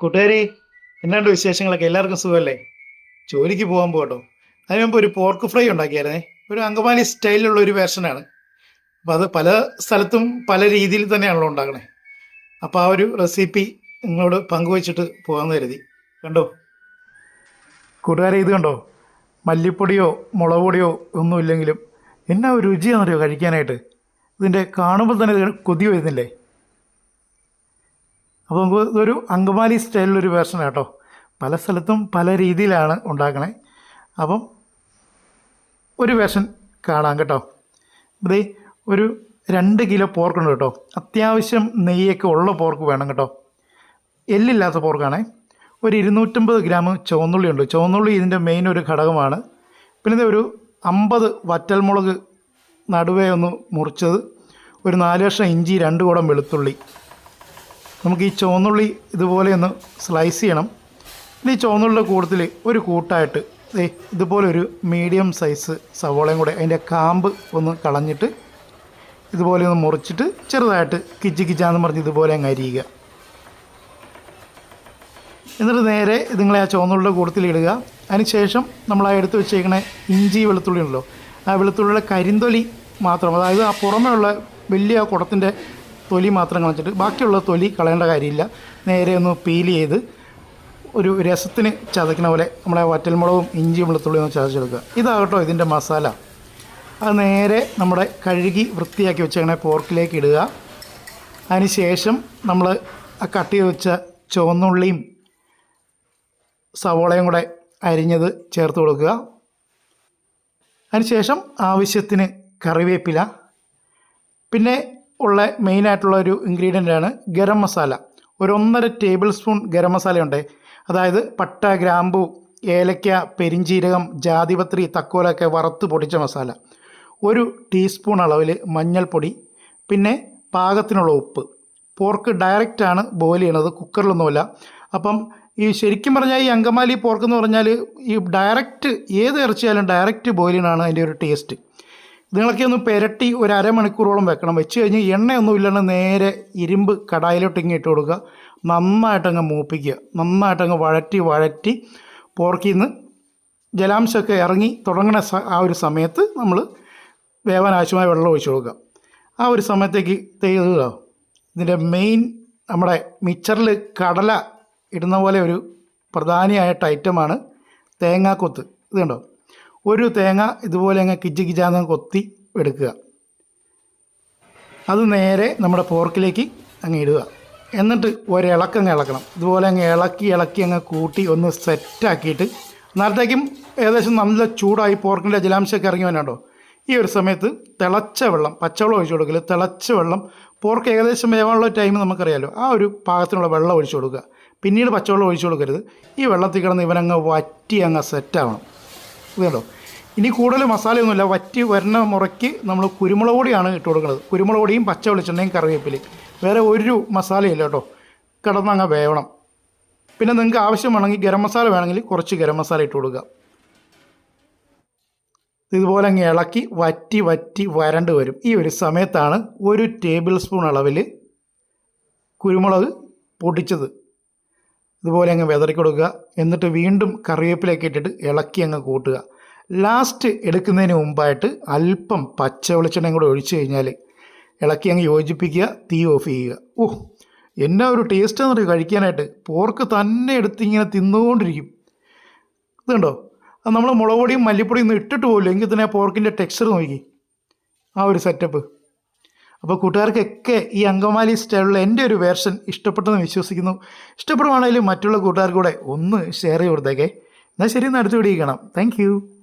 കൂട്ടുകാരി എന്നാണ്ട് വിശേഷങ്ങളൊക്കെ? എല്ലാവർക്കും സുഖമല്ലേ? ജോലിക്ക് പോകാൻ പോകട്ടോ. അതിന് മുമ്പ് ഒരു പോർക്ക് ഫ്രൈ ഉണ്ടാക്കിയായിരുന്നേ. ഒരു അങ്കമാലി സ്റ്റൈലിലുള്ള ഒരു വേർഷനാണ് അപ്പോൾ അത് പല സ്ഥലത്തും പല രീതിയിൽ തന്നെയാണല്ലോ ഉണ്ടാക്കണേ. അപ്പോൾ ആ ഒരു റെസിപ്പി നിങ്ങളോട് പങ്കുവച്ചിട്ട് പോകാമെന്ന് കരുതി. കണ്ടോ? കൂട്ടുകാരെ ഇത് കണ്ടോ? മല്ലിപ്പൊടിയോ മുളക് പൊടിയോ ഒന്നുമില്ലെങ്കിലും എന്നാ ഒരു രുചിയാണെന്നറിയോ കഴിക്കാനായിട്ട്? ഇതിന്റെ കാണുമ്പോൾ തന്നെ കൊതി വരുന്നില്ലേ? അപ്പോൾ നമുക്ക് ഇതൊരു അങ്കമാലി സ്റ്റൈലിലൊരു വേർഷൻ കേട്ടോ പല സ്ഥലത്തും പല രീതിയിലാണ് ഉണ്ടാക്കണേ. അപ്പം ഒരു വേർഷൻ കാണാം കേട്ടോ. ഇതേ ഒരു രണ്ട് കിലോ പോർക്കുണ്ട് കേട്ടോ. അത്യാവശ്യം നെയ്യൊക്കെ ഉള്ള പോർക്ക് വേണം കേട്ടോ. എല്ലില്ലാത്ത പോർക്കാണേ ഒരു ഇരുന്നൂറ്റമ്പത് ഗ്രാം ചുവന്നുള്ളി ഉണ്ട്. ചുവന്നുള്ളി ഇതിന്റെ മെയിൻ ഒരു ഘടകമാണ്. പിന്നെ ഒരു അമ്പത് വറ്റൽമുളക് നടുവേ ഒന്ന് മുറിച്ചത്. ഒരു നാല് വർഷം ഇഞ്ചി രണ്ട് കുടം വെളുത്തുള്ളി. നമുക്ക് ഈ ചുവന്നുള്ളി ഇതുപോലെ ഒന്ന് സ്ലൈസ് ചെയ്യണം. ഇനി ഈ ചുവന്നുള്ളിയുടെ കൂട്ടത്തിൽ ഒരു കൂട്ടായിട്ട് ദേ ഇതുപോലെ ഒരു മീഡിയം സൈസ് സവോളയും കൂടെ അതിന്റെ കാമ്പ് ഒന്ന് കളഞ്ഞിട്ട് ഇതുപോലെ ഒന്ന് മുറിച്ചിട്ട് ചെറുതായിട്ട് കിച്ചി കിജാന്ന് പറഞ്ഞ് ഇതുപോലെ അങ്ങ് അരിയുക. എന്നിട്ട് നേരെ ഇതുങ്ങളെ ആ ചുവന്നുള്ളിയുടെ കൂട്ടത്തിൽ ഇടുക. അതിനുശേഷം നമ്മൾ ആ എടുത്ത് വെച്ചേക്കണ ഇഞ്ചി വെളുത്തുള്ളി ഉണ്ടല്ലോ ആ വെളുത്തുള്ളിയുടെ കരിന്തൊലി മാത്രം അതായത് ആ പുറമേ ഉള്ള വലിയ കുടത്തിന്റെ തൊലി മാത്രം കളഞ്ഞിട്ട് ബാക്കിയുള്ള തൊലി കളയേണ്ട കാര്യമില്ല. നേരെ ഒന്ന് പീൽ ചെയ്ത് ഒരു രസത്തിന് ചതക്കുന്ന പോലെ നമ്മുടെ വറ്റൽമുളകും ഇഞ്ചിയും വെളുത്തുള്ളിയും ഒന്ന് ചതച്ചെടുക്കുക. ഇതാകട്ടോ ഇതിന്റെ മസാല. അത് നേരെ നമ്മുടെ കഴുകി വൃത്തിയാക്കി വെച്ചങ്ങനെ പോർക്കിലേക്ക് ഇടുക. അതിനുശേഷം നമ്മൾ ആ കട്ട് ചെയ്ത് വെച്ച ചുവന്നുള്ളിയും സവോളയും കൂടെ അരിഞ്ഞത് ചേർത്ത് കൊടുക്കുക. അതിനുശേഷം ആവശ്യത്തിന് കറിവേപ്പില. പിന്നെ ഉള്ള മെയിനായിട്ടുള്ള ഒരു ഇൻഗ്രീഡിയന്റ് ആണ് ഗരം മസാല. ഒരു ഒന്നര ടേബിൾ സ്പൂൺ ഗരം മസാല ഉണ്ട് അതായത് പട്ട ഗ്രാമ്പു ഏലക്ക പെരിഞ്ചീരകം ജാതിപത്രി തക്കോലൊക്കെ വറുത്ത് പൊടിച്ച മസാല. ഒരു ടീസ്പൂൺ അളവിൽ മഞ്ഞൾപ്പൊടി പിന്നെ പാകത്തിനുള്ള ഉപ്പ്. പോർക്ക് ഡയറക്റ്റാണ് ബോയിൽ ചെയ്യണത് കുക്കറിലൊന്നുമില്ല അപ്പം ഈ ശരിക്കും പറഞ്ഞാൽ ഈ അങ്കമാലി പോർക്ക് എന്ന് പറഞ്ഞാൽ ഈ ഡയറക്റ്റ് ഏത് ഇറച്ചിയാലും ഡയറക്റ്റ് ബോയിലിനാണ് അതിന്റെ ഒരു ടേസ്റ്റ് നിങ്ങളൊക്കെ ഒന്ന് പെരട്ടി ഒരു അരമണിക്കൂറോളം വെക്കണം. വെച്ച് കഴിഞ്ഞ് എണ്ണയൊന്നും ഇല്ലാണ്ട് നേരെ ഇരുമ്പ് കടായിലോട്ട് ഇങ്ങ് ഇട്ട് കൊടുക്കുക. നന്നായിട്ടങ്ങ് മൂപ്പിക്കുക. നന്നായിട്ടങ്ങ് വഴറ്റി വഴറ്റി പോർക്കിൽ നിന്ന് ജലാംശമൊക്കെ ഇറങ്ങി തുടങ്ങുന്ന ആ ഒരു സമയത്ത് നമ്മൾ വേവാൻ ആവശ്യമായ വെള്ളം ഒഴിച്ചു കൊടുക്കുക. ആ ഒരു സമയത്തേക്ക് ചെയ്തുക ഇതിന്റെ മെയിൻ നമ്മുടെ മിക്സറിൽ കടല ഇടുന്ന പോലെ ഒരു പ്രധാനിയായിട്ട് ഐറ്റമാണ് തേങ്ങാക്കൊത്ത്. ഇത് കണ്ടോ? ഒരു തേങ്ങ ഇതുപോലെ അങ്ങ് കിജി കിജാന്ന് കൊത്തി എടുക്കുക. അത് നേരെ നമ്മുടെ പോർക്കിലേക്ക് അങ്ങ് ഇടുക. എന്നിട്ട് ഒരിളക്കങ്ങ് ഇളക്കണം. ഇതുപോലെ അങ്ങ് ഇളക്കി ഇളക്കി അങ്ങ് കൂട്ടി ഒന്ന് സെറ്റാക്കിയിട്ട് നേരത്തേക്കും ഏകദേശം നല്ല ചൂടായി പോർക്കിന്റെ ജലാംശമൊക്കെ ഇറങ്ങി വന്നുണ്ടോ ഈ ഒരു സമയത്ത് തിളച്ച വെള്ളം പച്ചവെള്ളം ഒഴിച്ചു കൊടുക്കൽ. തിളച്ച വെള്ളം പോർക്ക് ഏകദേശം വേവാനുള്ള ടൈം നമുക്കറിയാമല്ലോ ആ ഒരു പാകത്തിനുള്ള വെള്ളം ഒഴിച്ചു കൊടുക്കുക. പിന്നീട് പച്ചവെള്ളം ഒഴിച്ചു കൊടുക്കരുത്. ഈ വെള്ളത്തിൽ കിടന്ന് ഇവനങ്ങ് വറ്റി അങ്ങ് സെറ്റാവണം ഇത് കണ്ടോ ഇനി കൂടുതൽ മസാലയൊന്നുമില്ല. വറ്റി വരുന്ന മുറയ്ക്ക് നമ്മൾ കുരുമുളക് പൊടിയാണ് ഇട്ട് കൊടുക്കുന്നത്. കുരുമുളക് പൊടിയും പച്ച വെളിച്ചെണ്ണയും കറിവേപ്പിലയും. വേറെ ഒരു മസാലയില്ല കേട്ടോ. കിടന്നങ്ങ് വേവണം. പിന്നെ നിങ്ങൾക്ക് ആവശ്യം ആവശ്യമാണെങ്കിൽ ഗരം മസാല വേണമെങ്കിൽ കുറച്ച് ഗരം മസാല ഇട്ട് കൊടുക്കുക. ഇതുപോലെ അങ്ങ് ഇളക്കി വറ്റി വറ്റി വരണ്ട് വരും. ഈ ഒരു സമയത്താണ് ഒരു ടേബിൾ സ്പൂൺ അളവിൽ കുരുമുളക് പൊടിച്ചത്. ഇതുപോലെ അങ്ങ് വിതറി കൊടുക്കുക എന്നിട്ട് വീണ്ടും കറിവേപ്പിലൊക്കെ ഇട്ടിട്ട് ഇളക്കി അങ്ങ് കൂട്ടുക. ലാസ്റ്റ് എടുക്കുന്നതിന് മുമ്പായിട്ട് അല്പം പച്ച വെളിച്ചെണ്ണയും കൂടെ ഒഴിച്ചു കഴിഞ്ഞാൽ ഇളക്കി അങ്ങ് യോജിപ്പിക്കുക തീ ഓഫ് ചെയ്യുക. ഓ എന്നാ ഒരു ടേസ്റ്റ് എന്ന് പറയുക കഴിക്കാനായിട്ട്. പോർക്ക് തന്നെ എടുത്ത് ഇങ്ങനെ തിന്നുകൊണ്ടിരിക്കും ഇതുണ്ടോ അത് നമ്മൾ മുളക് പൊടിയും മല്ലിപ്പൊടിയും ഒന്നും ഇട്ടിട്ട് പോകില്ല എങ്കിൽ തന്നെ ആ പോർക്കിന്റെ ടെക്സ്ചർ നോക്കി. ആ ഒരു സെറ്റപ്പ് അപ്പോൾ കൂട്ടുകാർക്കൊക്കെ ഈ അങ്കമാലി സ്റ്റൈലുള്ള എന്റെ ഒരു വേർഷൻ ഇഷ്ടപ്പെട്ടെന്ന് വിശ്വസിക്കുന്നു. ഇഷ്ടപ്പെടുവാണെങ്കിലും മറ്റുള്ള കൂട്ടുകാർക്കൂടെ ഒന്ന് ഷെയർ ചെയ്ത് കൊടുത്തേക്കേ. എന്നാൽ ശരി എന്നാൽ അടുത്ത വീഡിയോ കാണാം. താങ്ക്